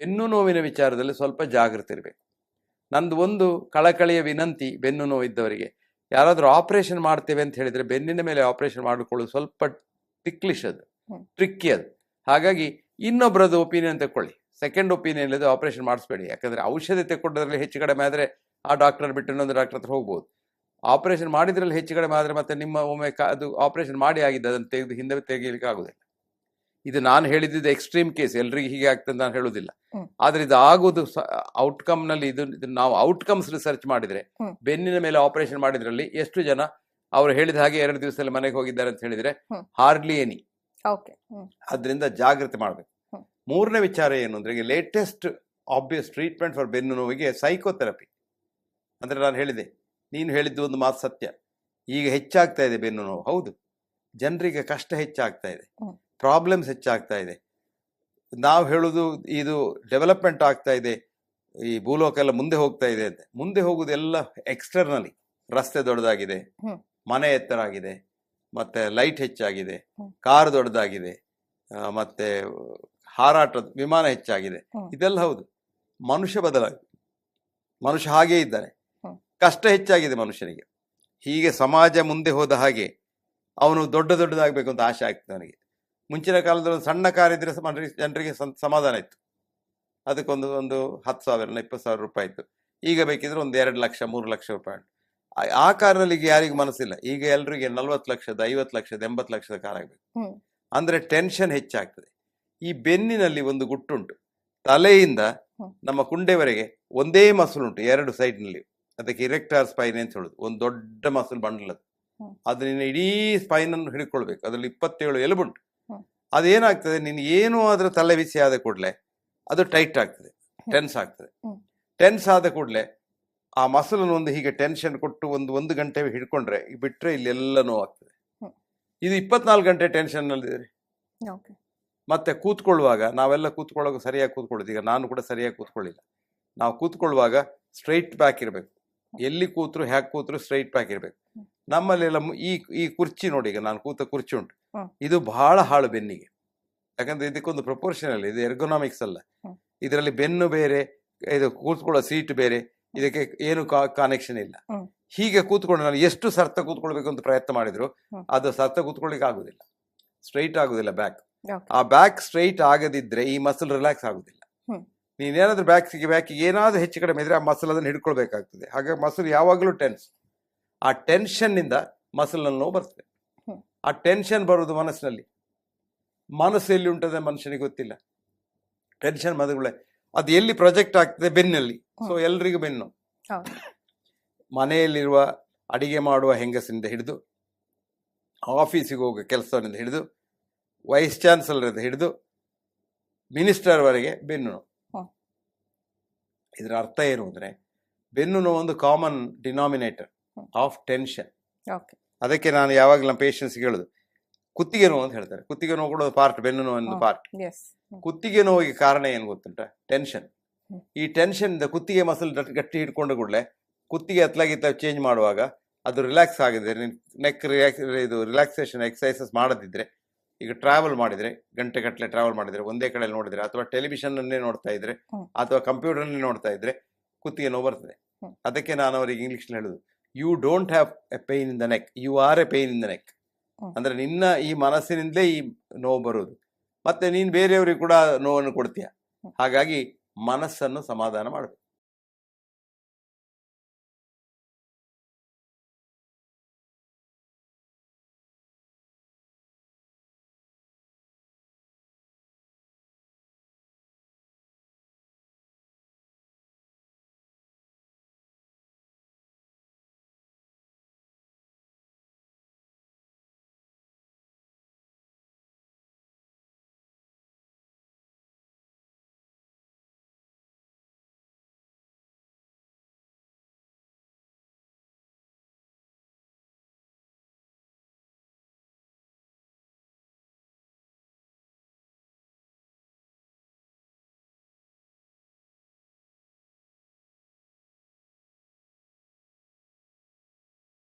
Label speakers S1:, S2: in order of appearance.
S1: ಬೆನ್ನು ನೋವಿನ ವಿಚಾರದಲ್ಲಿ ಸ್ವಲ್ಪ ಜಾಗೃತಿ ಇರಬೇಕು. ನಂದು ಒಂದು ಕಳಕಳಿಯ ವಿನಂತಿ ಬೆನ್ನು ನೋವಿದ್ದವರಿಗೆ. ಯಾರಾದರೂ ಆಪರೇಷನ್ ಮಾಡ್ತೇವೆ ಅಂತ ಹೇಳಿದರೆ ಬೆನ್ನಿನ ಮೇಲೆ ಆಪರೇಷನ್ ಮಾಡಿಕೊಳ್ಳೋದು ಸ್ವಲ್ಪ ಟಿಕ್ಲಿಶ್ ಅದು. ಟ್ರಿಕ್ಕಿ ಅದು. ಹಾಗಾಗಿ ಇನ್ನೊಬ್ಬರದ್ದು ಒಪಿನಿಯನ್ ತಗೊಳ್ಳಿ ಸೆಕೆಂಡ್ ಒಪಿನಿಯನ್ ಇಲ್ಲದೆ ಆಪರೇಷನ್ ಮಾಡಿಸ್ಬೇಡಿ. ಯಾಕಂದರೆ ಔಷಧಿ ತಗೊಂಡ್ರಲ್ಲಿ ಹೆಚ್ಚು ಕಡಿಮೆ ಆದರೆ ಆ ಡಾಕ್ಟರ್ ಬಿಟ್ಟು ಇನ್ನೊಂದು ಡಾಕ್ಟರ್ ಹತ್ರ ಹೋಗ್ಬೋದು. ಆಪರೇಷನ್ ಮಾಡಿದ್ರಲ್ಲಿ ಹೆಚ್ಚು ಕಡಿಮೆ ಆದರೆ ಮತ್ತೆ ನಿಮ್ಮ ಒಮ್ಮೆ ಕ- ಅದು ಆಪರೇಷನ್ ಮಾಡಿ ಆಗಿದೆ ಅದನ್ನು ತೆಗೆದು ಹಿಂದೆ ತೆಗಿಲಿಕ್ಕೆ ಆಗುದಿಲ್ಲ ಇದು ನಾನು ಹೇಳಿದ್ದು ಎಕ್ಸ್ಟ್ರೀಮ್ ಕೇಸ್ ಎಲ್ರಿಗೆ ಹೀಗೆ ಆಗ್ತದೆ ಅಂತ ನಾನು
S2: ಹೇಳುದಿಲ್ಲ
S1: ಆದ್ರೆ ಇದು ಆಗೋದು ಔಟ್ಕಮ್ನಲ್ಲಿ ಇದು ನಾವು ಔಟ್ಕಮ್ಸ್ ರಿಸರ್ಚ್ ಮಾಡಿದ್ರೆ ಬೆನ್ನಿನ ಮೇಲೆ ಆಪರೇಷನ್ ಮಾಡಿದ್ರಲ್ಲಿ ಎಷ್ಟು ಜನ ಅವರು ಹೇಳಿದ ಹಾಗೆ ಎರಡು ದಿವಸದಲ್ಲಿ ಮನೆಗೆ ಹೋಗಿದ್ದಾರೆ ಅಂತ ಹೇಳಿದ್ರೆ. ಹಾರ್ಡ್ಲಿ ಎನಿ
S2: ಓಕೆ
S1: ಅದರಿಂದ ಜಾಗ್ರತೆ ಮಾಡಬೇಕು. ಮೂರನೇ ವಿಚಾರ ಏನು ಅಂದ್ರೆ ಈಗ ಲೇಟೆಸ್ಟ್ ಆಬ್ವಿಯಸ್ ಟ್ರೀಟ್ಮೆಂಟ್ ಫಾರ್ ಬೆನ್ನು ನೋವಿಗೆ ಸೈಕೋಥೆರಪಿ ಅಂದ್ರೆ ನಾನು ಹೇಳಿದೆ ನೀನು ಹೇಳಿದ್ದು ಒಂದು ಮಾತು ಸತ್ಯ. ಈಗ ಹೆಚ್ಚಾಗ್ತಾ ಇದೆ ಬೆನ್ನು ನೋವು. ಹೌದು. ಜನರಿಗೆ ಕಷ್ಟ ಹೆಚ್ಚಾಗ್ತಾ ಇದೆ. ಪ್ರಾಬ್ಲಮ್ಸ್ ಹೆಚ್ಚಾಗ್ತಾ ಇದೆ. ನಾವು ಹೇಳೋದು ಇದು ಡೆವಲಪ್ಮೆಂಟ್ ಆಗ್ತಾ ಇದೆ ಈ ಭೂಲೋಕ ಎಲ್ಲ ಮುಂದೆ ಹೋಗ್ತಾ ಇದೆ ಅಂತ. ಮುಂದೆ ಹೋಗೋದೆಲ್ಲ ಎಕ್ಸ್ಟರ್ನಲಿ ರಸ್ತೆ ದೊಡ್ಡದಾಗಿದೆ ಮನೆ ಎತ್ತರ ಆಗಿದೆ ಮತ್ತೆ ಲೈಟ್ ಹೆಚ್ಚಾಗಿದೆ. ಕಾರ್ ದೊಡ್ಡದಾಗಿದೆ ಮತ್ತೆ ಹಾರಾಟ ವಿಮಾನ ಹೆಚ್ಚಾಗಿದೆ. ಇದೆಲ್ಲ ಹೌದು. ಮನುಷ್ಯ ಬದಲಾಗಿದೆ ಮನುಷ್ಯ ಹಾಗೇ ಇದ್ದಾನೆ ಕಷ್ಟ ಹೆಚ್ಚಾಗಿದೆ ಮನುಷ್ಯನಿಗೆ. ಹೀಗೆ ಸಮಾಜ ಮುಂದೆ ಹೋದ ಹಾಗೆ ಅವನು ದೊಡ್ಡ ದೊಡ್ಡದಾಗಬೇಕು ಅಂತ ಆಸೆ ಆಗ್ತದೆ ಅವನಿಗೆ. ಮುಂಚಿನ ಕಾಲದಲ್ಲಿ ಒಂದು ಸಣ್ಣ ಕಾರ್ ಇದ್ರೆ ಜನರಿಗೆ ಸಮಾಧಾನ ಇತ್ತು. ಅದಕ್ಕೊಂದು ಒಂದು ಹತ್ತು ಸಾವಿರ ಇಪ್ಪತ್ತು ಸಾವಿರ ರೂಪಾಯಿ ಇತ್ತು. ಈಗ ಬೇಕಿದ್ರೆ ಒಂದು ಎರಡು ಲಕ್ಷ ಮೂರು ಲಕ್ಷ ರೂಪಾಯಿ ಉಂಟು. ಆ- ಕಾರ್ನಲ್ಲಿ ಈಗ ಯಾರಿಗೂ ಮನಸ್ಸಿಲ್ಲ. ಈಗ ಎಲ್ರಿಗೆ ನಲ್ವತ್ತು ಲಕ್ಷದ ಐವತ್ತು ಲಕ್ಷದ ಎಂಬತ್ತು ಲಕ್ಷದ ಕಾರ್ ಆಗಬೇಕು. ಅಂದ್ರೆ ಟೆನ್ಷನ್ ಹೆಚ್ಚಾಗ್ತದೆ. ಈ ಬೆನ್ನಿನಲ್ಲಿ ಒಂದು ಗುಟ್ಟುಂಟು. ತಲೆಯಿಂದ ನಮ್ಮ ಕುಂಡೆವರೆಗೆ ಒಂದೇ ಮಸಲು ಉಂಟು ಎರಡು ಸೈಡ್ನಲ್ಲಿ. ಅದಕ್ಕೆ ಇರೆಕ್ಟಾರ್ ಸ್ಪೈನ್ ಅಂತ ಹೇಳುದು. ಒಂದು ದೊಡ್ಡ ಮಸಲ್ ಬಂಡಲ್ ಅದು. ಅದನ್ನ ಇಡೀ ಸ್ಪೈನ್ ಅನ್ನು ಹಿಡ್ಕೊಳ್ಬೇಕು. ಅದರಲ್ಲಿ ಇಪ್ಪತ್ತೇಳು ಎಲುಬುಂಟು. ಅದೇನಾಗ್ತದೆ? ನೀನು ಏನು ಅದರ ತಲೆ ಬಿಸಿ ಆದ ಕೂಡಲೇ ಅದು ಟೈಟ್ ಆಗ್ತದೆ ಟೆನ್ಸ್ ಆಗ್ತದೆ. ಟೆನ್ಸ್ ಆದ ಕೂಡಲೇ ಆ ಮಸಲನ್ನು ಒಂದು ಹೀಗೆ ಟೆನ್ಷನ್ ಕೊಟ್ಟು ಒಂದು ಒಂದು ಗಂಟೆ ಹಿಡ್ಕೊಂಡ್ರೆ ಬಿಟ್ಟರೆ ಬಿಟ್ರೆ ಇಲ್ಲೆಲ್ಲ ನೋವಾಗ್ತದೆ. ಇದು ಇಪ್ಪತ್ನಾಲ್ಕು ಗಂಟೆ ಟೆನ್ಷನ್ನಲ್ಲಿ
S2: ಓಕೆ.
S1: ಮತ್ತೆ ಕೂತ್ಕೊಳ್ಳುವಾಗ ನಾವೆಲ್ಲ ಕೂತ್ಕೊಳ್ಳೋಕೆ ಸರಿಯಾಗಿ ಕೂತ್ಕೊಳ್ಳೋದು. ಈಗ ನಾನು ಕೂಡ ಸರಿಯಾಗಿ ಕೂತ್ಕೊಳ್ಳಿಲ್ಲ. ನಾವು ಕೂತ್ಕೊಳ್ಳುವಾಗ ಸ್ಟ್ರೈಟ್ ಬ್ಯಾಕ್ ಇರಬೇಕು. ಎಲ್ಲಿ ಕೂತ್ರು ಹ್ಯಾಕ್ ಕೂತ್ರು ಸ್ಟ್ರೈಟ್ ಬ್ಯಾಕ್ ಇರಬೇಕು. ನಮ್ಮಲ್ಲೆಲ್ಲ ಈ ಈ ಕುರ್ಚಿ ನೋಡಿ ಈಗ ನಾನು ಕೂತ ಕುರ್ಚಿ ಉಂಟು. ಇದು ಬಹಳ ಹಾಳು ಬೆನ್ನಿಗೆ. ಯಾಕಂದ್ರೆ ಇದಕ್ಕೊಂದು ಪ್ರಪೋರ್ಷನಲ್ ಇದು ಎರ್ಗೊನಾಮಿಕ್ಸ್ ಅಲ್ಲ. ಇದರಲ್ಲಿ ಬೆನ್ನು ಬೇರೆ ಇದು ಕೂತ್ಕೊಳ್ಳೋ ಸೀಟ್ ಬೇರೆ ಇದಕ್ಕೆ ಏನು ಕನೆಕ್ಷನ್ ಇಲ್ಲ. ಹೀಗೆ ಕೂತ್ಕೊಂಡು ನಾನು ಎಷ್ಟು ಸರ್ತ ಕೂತ್ಕೊಳ್ಬೇಕು ಅಂತ ಪ್ರಯತ್ನ ಮಾಡಿದ್ರು ಅದು ಸರ್ತ ಕೂತ್ಕೊಳ್ಳಿಕ್ಕೆ ಆಗುದಿಲ್ಲ. ಸ್ಟ್ರೈಟ್ ಆಗುದಿಲ್ಲ ಬ್ಯಾಕ್ ಆ ಬ್ಯಾಕ್ ಸ್ಟ್ರೈಟ್ ಆಗದಿದ್ರೆ ಈ ಮಸಲ್ ರಿಲ್ಯಾಕ್ಸ್ ಆಗುದಿಲ್ಲ. ನೀನೇನಾದ್ರೂ ಬ್ಯಾಕ್ಸಿಗೆ ಬ್ಯಾಕಿಗೆ ಏನಾದ್ರೂ ಹೆಚ್ಚು ಕಡಿಮೆ ಇದ್ರೆ ಆ ಮಸಲ್ ಅದನ್ನು ಹಿಡ್ಕೊಳ್ಬೇಕಾಗ್ತದೆ. ಹಾಗಾಗಿ ಮಸಲ್ ಯಾವಾಗಲೂ ಟೆನ್ಸ್ ಆ ಟೆನ್ಷನ್ನಿಂದ ಮಸಲ್ ನೋವು ಬರ್ತದೆ. ಆ ಟೆನ್ಷನ್ ಬರೋದು ಮನಸ್ಸಿನಲ್ಲಿ. ಮನಸ್ಸು ಎಲ್ಲಿ ಉಂಟದೆ ಮನುಷ್ಯನಿಗೆ ಗೊತ್ತಿಲ್ಲ. ಟೆನ್ಷನ್ ಮದುವೆ ಅದು ಎಲ್ಲಿ ಪ್ರೊಜೆಕ್ಟ್ ಆಗ್ತದೆ ಬೆನ್ನಲ್ಲಿ. ಸೊ ಎಲ್ರಿಗೂ ಬೆನ್ನು. ಮನೆಯಲ್ಲಿರುವ ಅಡಿಗೆ ಮಾಡುವ ಹೆಂಗಸಿನಿಂದ ಹಿಡಿದು ಆಫೀಸಿಗೆ ಹೋಗೋ ಕೆಲಸದಿಂದ ಹಿಡಿದು ವೈಸ್ ಚಾನ್ಸಲರ್ ಹಿಡಿದು ಮಿನಿಸ್ಟರ್ವರೆಗೆ ಬೆನ್ನು. ಇದರ ಅರ್ಥ ಏನು ಅಂದರೆ ಬೆನ್ನು ಒಂದು common denominator of tension.
S2: Okay.
S1: ಅದಕ್ಕೆ ನಾನು ಯಾವಾಗ ನಮ್ಮ ಪೇಷನ್ಸ್ಗೆ ಹೇಳುದು. ಕುತ್ತಿಗೆ ನೋವು ಅಂತ ಹೇಳ್ತಾರೆ. ಕುತ್ತಿಗೆ ನೋವು ಕೂಡ ಪಾರ್ಟ್ ಬೆನ್ನು ನೋವು ಒಂದು ಪಾರ್ಟ್ ಕುತ್ತಿಗೆ ನೋವಿಗೆ ಕಾರಣ ಏನು ಗೊತ್ತುಂಟ? ಟೆನ್ಷನ್ ಈ ಟೆನ್ಷನ್ ಇಂದ ಕುತ್ತಿಗೆ ಮಸಲ್ ಗಟ್ಟಿ ಹಿಡ್ಕೊಂಡು ಕೂಡಲೇ ಕುತ್ತಿಗೆ ಅತ್ಲಾಗಿತ್ತ ಚೇಂಜ್ ಮಾಡುವಾಗ ಅದು ರಿಲ್ಯಾಕ್ಸ್ ಆಗಿದೆ ನೆಕ್ ರಿಲ್ಯಾಕ್ಸ್ ಇದು ರಿಲ್ಯಾಕ್ಸೇಷನ್ ಎಕ್ಸಸೈಸಸ್ ಮಾಡದಿದ್ರೆ ಈಗ ಟ್ರಾವೆಲ್ ಮಾಡಿದ್ರೆ ಗಂಟೆ ಗಟ್ಟಲೆ ಟ್ರಾವೆಲ್ ಮಾಡಿದ್ರೆ ಒಂದೇ ಕಡೆ ನೋಡಿದ್ರೆ ಅಥವಾ ಟೆಲಿವಿಷನ್ ಅನ್ನೇ ನೋಡ್ತಾ ಇದ್ರೆ ಅಥವಾ ಕಂಪ್ಯೂಟರ್ ನೋಡ್ತಾ ಇದ್ರೆ ಕುತ್ತಿಗೆ ನೋವು ಬರ್ತದೆ. ಅದಕ್ಕೆ ನಾನು ಅವರಿಗೆ ಇಂಗ್ಲಿಷ್ ಹೇಳುದು. You don't have a pain in the neck you are a pain in the neck ಅಂದರೆ ನಿನ್ನ ಈ ಮನಸ್ಸಿನಿಂದಲೇ ಈ ನೋವು ಬರುವುದು. ಮತ್ತೆ ನೀನು ಬೇರೆಯವರಿಗೆ ಕೂಡ ನೋವನ್ನು ಕೊಡ್ತೀಯ. ಹಾಗಾಗಿ ಮನಸ್ಸನ್ನು ಸಮಾಧಾನ ಮಾಡಬೇಕು.